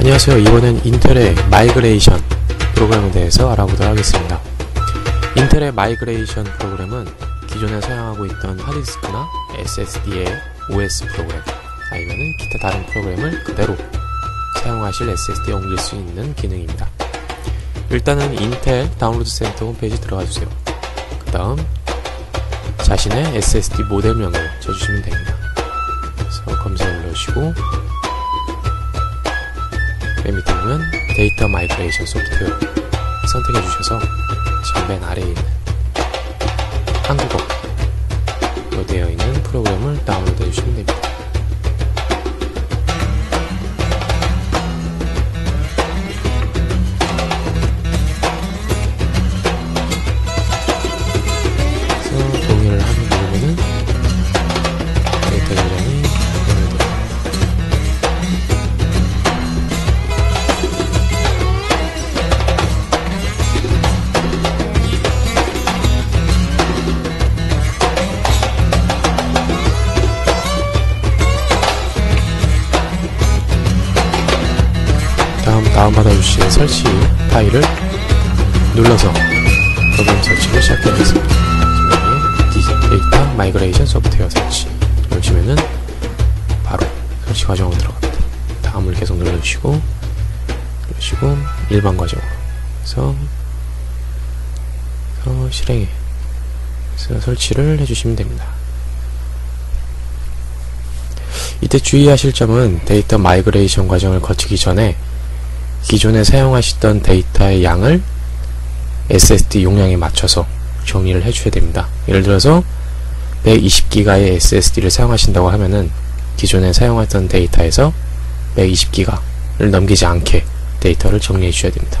안녕하세요. 이번엔 인텔의 마이그레이션 프로그램에 대해서 알아보도록 하겠습니다. 인텔의 마이그레이션 프로그램은 기존에 사용하고 있던 하드디스크나 SSD의 OS 프로그램 아니면 기타 다른 프로그램을 그대로 사용하실 SSD에 옮길 수 있는 기능입니다. 일단은 인텔 다운로드 센터 홈페이지 들어가 주세요. 그 다음 자신의 SSD 모델명을 쳐주시면 됩니다. 그래서 검색을 넣으시고 맨 밑에 보면 데이터 마이그레이션 소프트웨어 선택해 주셔서 지금 맨 아래에 있는 한국어로 되어 있는 프로그램을 다운로드 해 주시면 됩니다. 다운받아 주신 설치 파일을 눌러서 프로그램 설치를 시작하겠습니다. 데이터 마이그레이션 소프트웨어 설치 누르시면은 바로 설치 과정으로 들어갑니다. 다음을 계속 눌러주시고 누르시고 일반 과정으로 그래서 어, 실행해 그래서 설치를 해주시면 됩니다. 이때 주의하실 점은 데이터 마이그레이션 과정을 거치기 전에 기존에 사용하시던 데이터의 양을 SSD 용량에 맞춰서 정리를 해줘야 됩니다. 예를 들어서 120기가의 SSD를 사용하신다고 하면은 기존에 사용하던 데이터에서 120기가를 넘기지 않게 데이터를 정리해 주셔야 됩니다.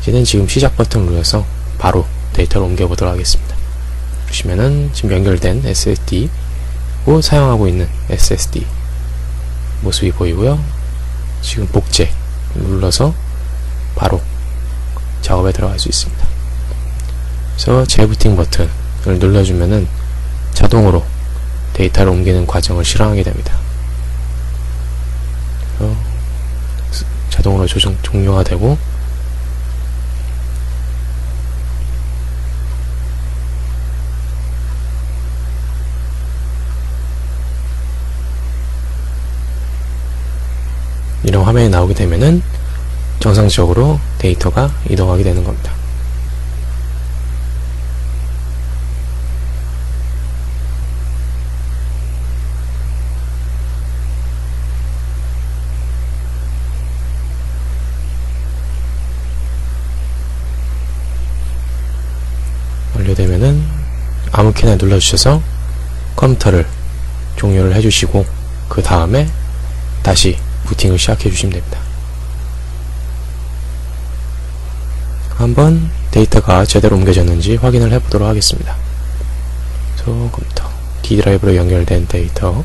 이제는 지금 시작 버튼을 눌러서 바로 데이터를 옮겨보도록 하겠습니다. 보시면은 지금 연결된 SSD고 사용하고 있는 SSD 모습이 보이고요. 지금 복제 눌러서 바로 작업에 들어갈 수 있습니다. 그래서 재부팅 버튼을 눌러주면은 자동으로 데이터를 옮기는 과정을 실행하게 됩니다. 자동으로 조정 종료가 되고 화면이 나오게 되면은 정상적으로 데이터가 이동하게 되는 겁니다. 완료되면은 아무렇게나 눌러주셔서 컴퓨터를 종료를 해주시고 그 다음에 다시 부팅을 시작해 주시면 됩니다. 한번 데이터가 제대로 옮겨졌는지 확인을 해 보도록 하겠습니다. 저 컴퓨터 D 드라이브로 연결된 데이터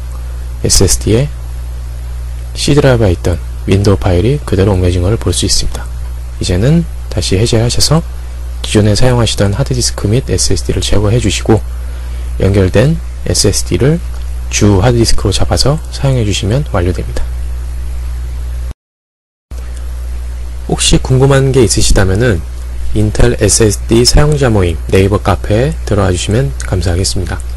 SSD에 C 드라이브에 있던 윈도우 파일이 그대로 옮겨진 것을 볼 수 있습니다. 이제는 다시 해제하셔서 기존에 사용하시던 하드디스크 및 SSD를 제거해 주시고 연결된 SSD를 주 하드디스크로 잡아서 사용해 주시면 완료됩니다. 혹시 궁금한 게 있으시다면은 인텔 SSD 사용자 모임 네이버 카페에 들어와 주시면 감사하겠습니다.